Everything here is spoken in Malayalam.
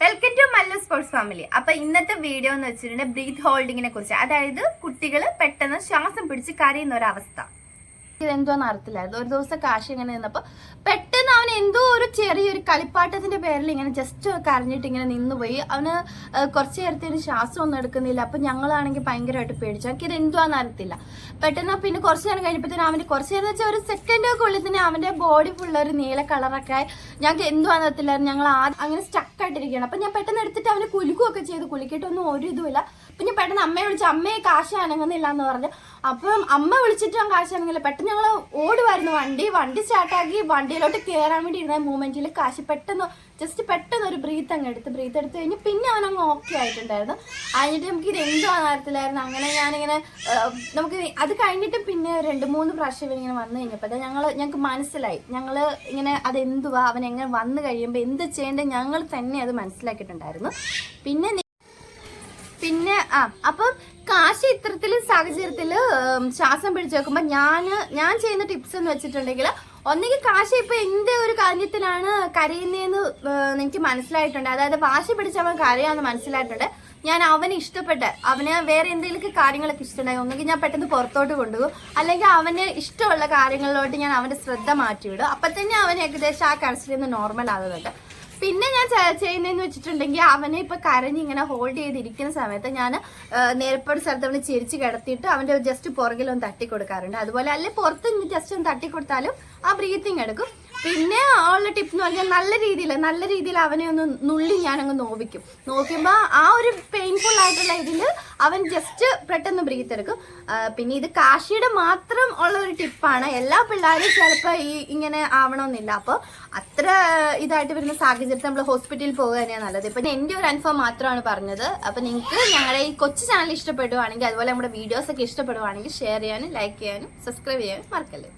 Welcome to Mallu sports family അപ്പൊ ഇന്നത്തെ വീഡിയോ എന്ന് വെച്ചിട്ടുണ്ടെങ്കിൽ ബ്രീത്ത് ഹോൾഡിങ്ങിനെ കുറിച്ച്. അതായത് കുട്ടികൾ പെട്ടെന്ന് ശ്വാസം പിടിച്ച് കരയുന്ന ഒരു അവസ്ഥ ഇതെന്തോന്ന് അറിയത്തില്ലായിരുന്നു. ഒരു ദിവസം കാശ് ഇങ്ങനെ നിന്നപ്പോ പെട്ടെന്ന് എന്തോ ഒരു ചെറിയൊരു കളിപ്പാട്ടത്തിന്റെ പേരിൽ ഇങ്ങനെ ജസ്റ്റ് കരഞ്ഞിട്ട് ഇങ്ങനെ നിന്നുപോയി. അവന് കുറച്ചു നേരത്തേന് ശ്വാസം ഒന്നും എടുക്കുന്നില്ല. അപ്പൊ ഞങ്ങളാണെങ്കിൽ ഭയങ്കരമായിട്ട് പേടിച്ചു. എനിക്ക് ഇത് എന്തുവാന്ന് അറിയത്തില്ല. പെട്ടെന്ന് പിന്നെ കുറച്ച് നേരം കഴിഞ്ഞപ്പോഴത്തേനും അവന്റെ കുറച്ച് നേരം വെച്ചാൽ ഒരു സെക്കൻഡ് ഉള്ളിൽ തന്നെ അവന്റെ ബോഡി ഫുള്ള ഒരു നീല കളറൊക്കെ ആയി. ഞങ്ങൾക്ക് എന്തുവാന്ന് അറിയത്തില്ലായിരുന്നു. ഞങ്ങൾ ആദ്യം അങ്ങനെ സ്റ്റക്ക് ആയിട്ടിരിക്കുകയാണ്. അപ്പൊ ഞാൻ പെട്ടെന്ന് എടുത്തിട്ട് അവന് കുലുക്കുകയൊക്കെ ചെയ്ത്. കുലുക്കിയിട്ടൊന്നും ഒരു ഇതുമില്ല പിന്നെ പെട്ടെന്ന് അമ്മയെ വിളിച്ച്. അമ്മയെ കാശ് അനങ്ങുന്നില്ല എന്ന് പറഞ്ഞു. അപ്പം അമ്മ വിളിച്ചിട്ട് ഞാൻ കാശ് അനങ്ങില്ല. പെട്ടെന്ന് ഞങ്ങൾ ഓടുമായിരുന്നു വണ്ടി വണ്ടി സ്റ്റാർട്ടാക്കി വണ്ടിയിലോട്ട് കയറാൻ വേണ്ടി ഇരുന്ന മൂമെന്റിൽ കാശ് പെട്ടെന്ന് ജസ്റ്റ് പെട്ടെന്ന് ഒരു ബ്രീത്ത് അങ്ങ് എടുത്ത് ബ്രീത്ത് എടുത്ത് കഴിഞ്ഞ് പിന്നെ അവൻ അങ്ങ് ഓക്കെ ആയിട്ടുണ്ടായിരുന്നു. അതിനിട്ട് നമുക്ക് ഇത് എന്തോ അറിയത്തില്ലായിരുന്നു അങ്ങനെ ഞാനിങ്ങനെ നമുക്ക് അത് കഴിഞ്ഞിട്ട് പിന്നെ രണ്ട് മൂന്ന് പ്രാവശ്യം ഇങ്ങനെ വന്നു കഴിഞ്ഞപ്പോൾ ഞങ്ങൾ ഞങ്ങൾക്ക് മനസ്സിലായി. ഞങ്ങൾ ഇങ്ങനെ അത് എന്തുവാ അവൻ എങ്ങനെ വന്നു കഴിയുമ്പോൾ എന്ത് ചെയ്യേണ്ടത് ഞങ്ങൾ തന്നെ അത് മനസ്സിലാക്കിയിട്ടുണ്ടായിരുന്നു. പിന്നെ പിന്നെ ആ അപ്പം കാശ് ഇത്തരത്തിൽ സാഹചര്യത്തിൽ ശ്വാസം പിടിച്ചു വെക്കുമ്പോൾ ഞാൻ ഞാൻ ചെയ്യുന്ന ടിപ്സ് എന്ന് വെച്ചിട്ടുണ്ടെങ്കിൽ ഒന്നുകിൽ കാശ ഇപ്പൊ എന്ത് ഒരു കാര്യത്തിലാണ് കരയുന്നതെന്ന് എനിക്ക് മനസ്സിലായിട്ടുണ്ട്. അതായത് വാശി പിടിച്ചവൻ കരയാന്ന് മനസ്സിലായിട്ടുണ്ട്. ഞാൻ അവന് ഇഷ്ടപ്പെട്ട് അവന് വേറെ എന്തെങ്കിലുമൊക്കെ കാര്യങ്ങളൊക്കെ ഇഷ്ടമുണ്ടായി ഒന്നെങ്കിൽ ഞാൻ പെട്ടെന്ന് പുറത്തോട്ട് കൊണ്ടുപോകും. അല്ലെങ്കിൽ അവന് ഇഷ്ടമുള്ള കാര്യങ്ങളിലോട്ട് ഞാൻ അവന്റെ ശ്രദ്ധ മാറ്റിവിടും. അപ്പൊ തന്നെ അവൻ ഏകദേശം ആ കരച്ചിൽ നിന്ന് നോർമൽ ആകുന്നുണ്ട്. പിന്നെ ഞാൻ ചെയ്യുന്നതെന്ന് വെച്ചിട്ടുണ്ടെങ്കിൽ അവനെ ഇപ്പൊ കരഞ്ഞ് ഇങ്ങനെ ഹോൾഡ് ചെയ്തിരിക്കുന്ന സമയത്ത് ഞാൻ നേരപ്പൊരു സ്ഥലത്ത് അവനെ ചിരിച്ച് കിടത്തിയിട്ട് അവന്റെ ജസ്റ്റ് പുറകിലൊന്ന് തട്ടി കൊടുക്കാറുണ്ട് അതുപോലെ അല്ലെ പുറത്ത് ജസ്റ്റ് ഒന്ന് തട്ടി കൊടുത്താലും ആ ബ്രീത്തിങ് എടുക്കും. പിന്നെ ഉള്ള ടിപ്പ് എന്ന് പറഞ്ഞാൽ നല്ല രീതിയിൽ നല്ല രീതിയിൽ അവനെ ഒന്ന് നുള്ളി ഞാൻ അങ്ങ് നോവിക്കും. നോക്കുമ്പോൾ ആ ഒരു പെയിൻഫുൾ ആയിട്ടുള്ള ഇതിൽ അവൻ ജസ്റ്റ് പെട്ടെന്ന് ബ്രീത്ത് എടുക്കും. പിന്നെ ഇത് കാശിയുടെ മാത്രം ഉള്ള ഒരു ടിപ്പാണ് എല്ലാ പിള്ളേരും ചിലപ്പോൾ ഈ ഇങ്ങനെ ആവണമെന്നില്ല. അപ്പോൾ അത്ര ഇതായിട്ട് വരുന്ന സാഹചര്യത്തിൽ നമ്മൾ ഹോസ്പിറ്റലിൽ പോകുക തന്നെയാണ് നല്ലത്. ഇപ്പം എന്റെ ഒരു അനുഭവം മാത്രമാണ് പറഞ്ഞത്. അപ്പം നിങ്ങൾക്ക് ഞങ്ങളുടെ ഈ കൊച്ചു ചാനൽ ഇഷ്ടപ്പെടുവാണെങ്കിൽ അതുപോലെ നമ്മുടെ വീഡിയോസൊക്കെ ഇഷ്ടപ്പെടുവാണെങ്കിൽ ഷെയർ ചെയ്യാനും ലൈക്ക് ചെയ്യാനും സബ്സ്ക്രൈബ് ചെയ്യാനും മറക്കല്ലേ.